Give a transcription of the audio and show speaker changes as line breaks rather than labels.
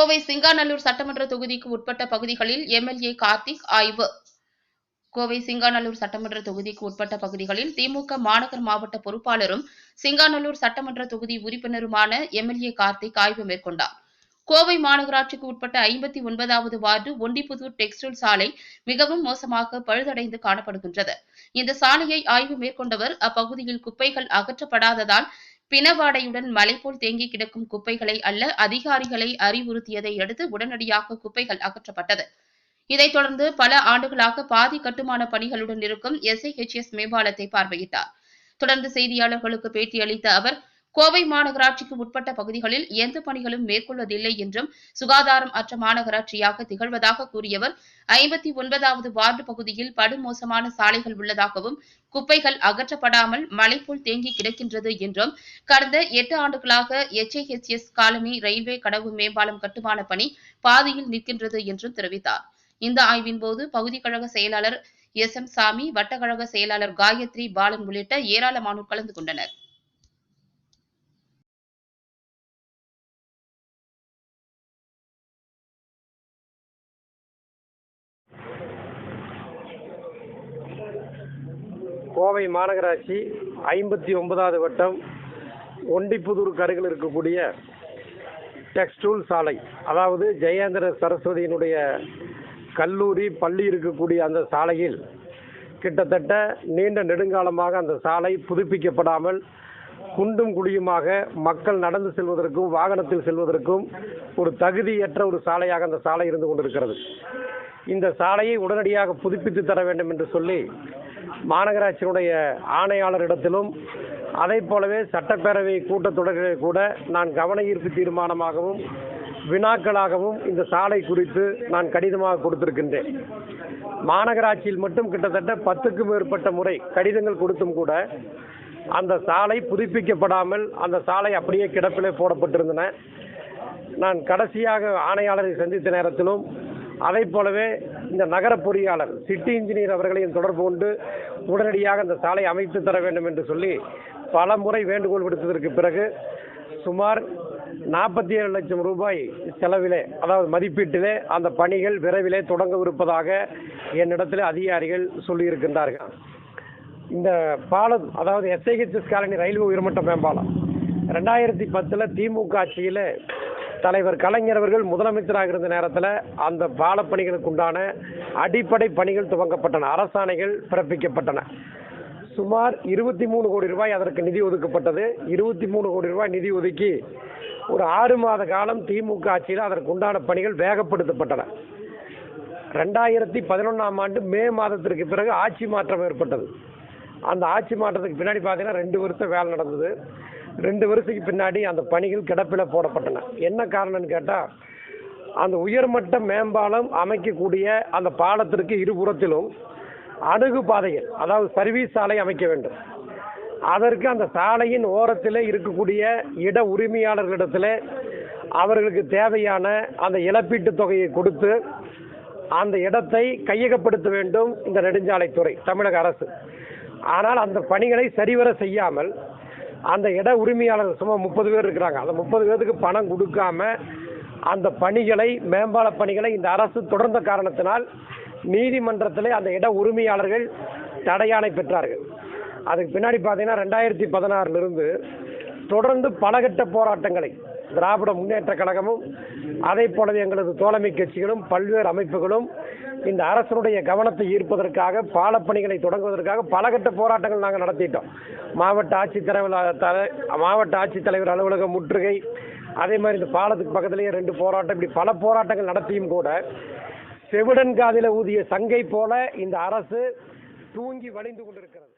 கோவை சிங்காநல்லூர் சட்டமன்ற தொகுதிக்கு உட்பட்ட பகுதிகளில் எம்எல்ஏ கார்த்திக் ஆய்வு. கோவை சிங்காநல்லூர் சட்டமன்ற தொகுதிக்கு உட்பட்ட பகுதிகளில் திமுக மாநகர் மாவட்ட பொறுப்பாளரும் சிங்காநல்லூர் சட்டமன்ற தொகுதி உறுப்பினருமான எம்எல்ஏ கார்த்திக் ஆய்வு மேற்கொண்டார். கோவை மாநகராட்சிக்கு உட்பட்ட ஐம்பத்தி ஒன்பதாவது வார்டு ஒண்டிப்புதூர் டெக்ஸ்டைல் சாலை மிகவும் மோசமாக பழுதடைந்து காணப்படுகின்றது. இந்த சாலையை ஆய்வு மேற்கொண்டவர் அப்பகுதியில் குப்பைகள் அகற்றப்படாததால் பிணவாடையுடன் மலை போல் தேங்கி கிடக்கும் குப்பைகளை அல்ல அதிகாரிகளை அறிவுறுத்தியதை அடுத்து உடனடியாக குப்பைகள் அகற்றப்பட்டது. இதைத் தொடர்ந்து பல ஆண்டுகளாக பாதி கட்டுமான பணிகளுடன் இருக்கும் எஸ்ஐஹெச்எஸ் மேம்பாலத்தை பார்வையிட்டார். தொடர்ந்து செய்தியாளர்களுக்கு பேட்டியளித்த அவர் கோவை மாநகராட்சிக்கு உட்பட்ட பகுதிகளில் எந்த பணிகளும் மேற்கொள்வதில்லை என்றும் சுகாதாரம் அற்ற மாநகராட்சியாக திகழ்வதாக கூறியவர். ஐம்பத்தி ஒன்பதாவது வார்டு பகுதியில் படுமோசமான சாலைகள் உள்ளதாகவும் குப்பைகள் அகற்றப்படாமல் மலை போல் தேங்கி கிடக்கின்றது என்றும் கடந்த எட்டு ஆண்டுகளாக எச்ஐஹெச்எஸ் காலனி ரயில்வே கடவு மேம்பாலம் கட்டுமான பணி பாதியில் நிற்கின்றது என்றும் தெரிவித்தார். இந்த ஆய்வின் போது பகுதி கழக செயலாளர் எஸ் எம் சாமி வட்டக்கழக செயலாளர் காயத்ரி பாலன் உள்ளிட்ட ஏராளமானோர் கலந்து கொண்டனர்.
கோவை மாநகராட்சி ஐம்பத்தி ஒன்பதாவது வட்டம் ஒண்டிப்புதூருக்கு அருகில் இருக்கக்கூடிய டெக்ஸ்டூல் சாலை அதாவது ஜெயேந்திர சரஸ்வதியினுடைய கல்லூரி பள்ளி இருக்கக்கூடிய அந்த சாலையில் கிட்டத்தட்ட நீண்ட நெடுங்காலமாக அந்த சாலை புதுப்பிக்கப்படாமல் குண்டும் குழியுமாக மக்கள் நடந்து செல்வதற்கும் வாகனத்தில் செல்வதற்கும் ஒரு தகுதியற்ற ஒரு சாலையாக அந்த சாலை இருந்து கொண்டிருக்கிறது. இந்த சாலையை உடனடியாக புதுப்பித்து தர வேண்டும் என்று சொல்லி மாநகராட்சியினுடைய ஆணையாளரிடத்திலும் அதை போலவே சட்டப்பேரவை கூட்டத்தொடரிலே கூட நான் கவன ஈர்ப்பு தீர்மானமாகவும் வினாக்களாகவும் இந்த சாலை குறித்து நான் கடிதமாக கொடுத்திருக்கின்றேன். மாநகராட்சியில் மட்டும் கிட்டத்தட்ட பத்துக்கும் மேற்பட்ட முறை கடிதங்கள் கொடுத்தும் கூட அந்த சாலை புதுப்பிக்கப்படாமல் அந்த சாலை அப்படியே கிடப்பிலே போடப்பட்டிருந்தன. நான் கடைசியாக ஆணையாளரை சந்தித்த நேரத்திலும் அதை போலவே இந்த நகர பொறியாளர் சிட்டி இன்ஜினியர் அவர்களையும் தொடர்பு கொண்டு உடனடியாக அந்த சாலை அமைத்து தர வேண்டும் என்று சொல்லி பல முறை வேண்டுகோள் விடுத்ததற்கு பிறகு சுமார் நாற்பத்தி ஏழு லட்சம் ரூபாய் செலவிலே அதாவது மதிப்பீட்டிலே அந்த பணிகள் விரைவிலே தொடங்கவிருப்பதாக என்னிடத்தில் அதிகாரிகள் சொல்லியிருக்கின்றார்கள். இந்த பாலம் அதாவது எஸ்ஐஹெச்எஸ் காலனி ரயில்வே உயர்மட்ட மேம்பாலம் ரெண்டாயிரத்தி பத்தில் திமுக ஆட்சியில் தலைவர் கலைஞர் அவர்கள் முதலமைச்சராக இருந்த நேரத்தில் அந்த பாலப்பணிகளுக்கு உண்டான அடிப்படை பணிகள் துவங்கப்பட்டன. அரசாணைகள் பிறப்பிக்கப்பட்டன. சுமார் இருபத்தி மூணு கோடி ரூபாய் அதற்கு நிதி ஒதுக்கப்பட்டது. இருபத்தி மூணு கோடி ரூபாய் நிதி ஒதுக்கி ஒரு ஆறு மாத காலம் திமுக ஆட்சியில் அதற்கு உண்டான பணிகள் வேகப்படுத்தப்பட்டன. ரெண்டாயிரத்தி பதினொன்றாம் ஆண்டு மே மாதத்திற்கு பிறகு ஆட்சி மாற்றம் ஏற்பட்டது. அந்த ஆட்சி மாற்றத்துக்கு பின்னாடி பார்த்தீங்கன்னா ரெண்டு வருஷம் வேலை நடந்தது. ரெண்டு வருஷத்துக்கு பின்னாடி அந்த பணிகள் கிடப்பில் போடப்பட்டன. என்ன காரணம்னு கேட்டால் அந்த உயர்மட்ட மேம்பாலம் அமைக்கக்கூடிய அந்த பாலத்திற்கு இருபுறத்திலும் அணுகு பாதைகள் அதாவது சர்வீஸ் சாலை அமைக்க வேண்டும். அதற்கு அந்த சாலையின் ஓரத்தில் இருக்கக்கூடிய இட உரிமையாளர்களிடத்தில் அவர்களுக்கு தேவையான அந்த இழப்பீட்டுத் தொகையை கொடுத்து அந்த இடத்தை கையகப்படுத்த வேண்டும் இந்த நெடுஞ்சாலைத்துறை தமிழக அரசு. ஆனால் அந்த பணிகளை சரிவர செய்யாமல் அந்த இட உரிமையாளர் சுமார் முப்பது பேர் இருக்கிறாங்க. அந்த முப்பது பேருக்கு பணம் கொடுக்காம அந்த பணிகளை மேம்பால பணிகளை இந்த அரசு தொடர்ந்த காரணத்தினால் நீதிமன்றத்தில் அந்த இட உரிமையாளர்கள் தடையாணை பெற்றார்கள். அதுக்கு பின்னாடி பார்த்தீங்கன்னா ரெண்டாயிரத்தி பதினாறிலிருந்து தொடர்ந்து பலகட்ட போராட்டங்களை திராவிட முன்னேற்ற கழகமும் அதே போலவே எங்களது தோழமை கட்சிகளும் பல்வேறு அமைப்புகளும் இந்த அரசனுடைய கவனத்தை ஈர்ப்பதற்காக பாலப்பணிகளை தொடங்குவதற்காக பலகட்ட போராட்டங்கள் நாங்கள் நடத்திட்டோம். மாவட்ட ஆட்சித்தலைவர் தலை- மாவட்ட ஆட்சித்தலைவர் அலுவலக முற்றுகை அதே மாதிரி இந்த பாலத்துக்கு பக்கத்துலேயே ரெண்டு போராட்டம் இப்படி பல போராட்டங்கள் நடத்தியும் கூட செவிடன் காதில ஊதிய சங்கை போல இந்த அரசு தூங்கி வழிந்து கொண்டிருக்கிறது.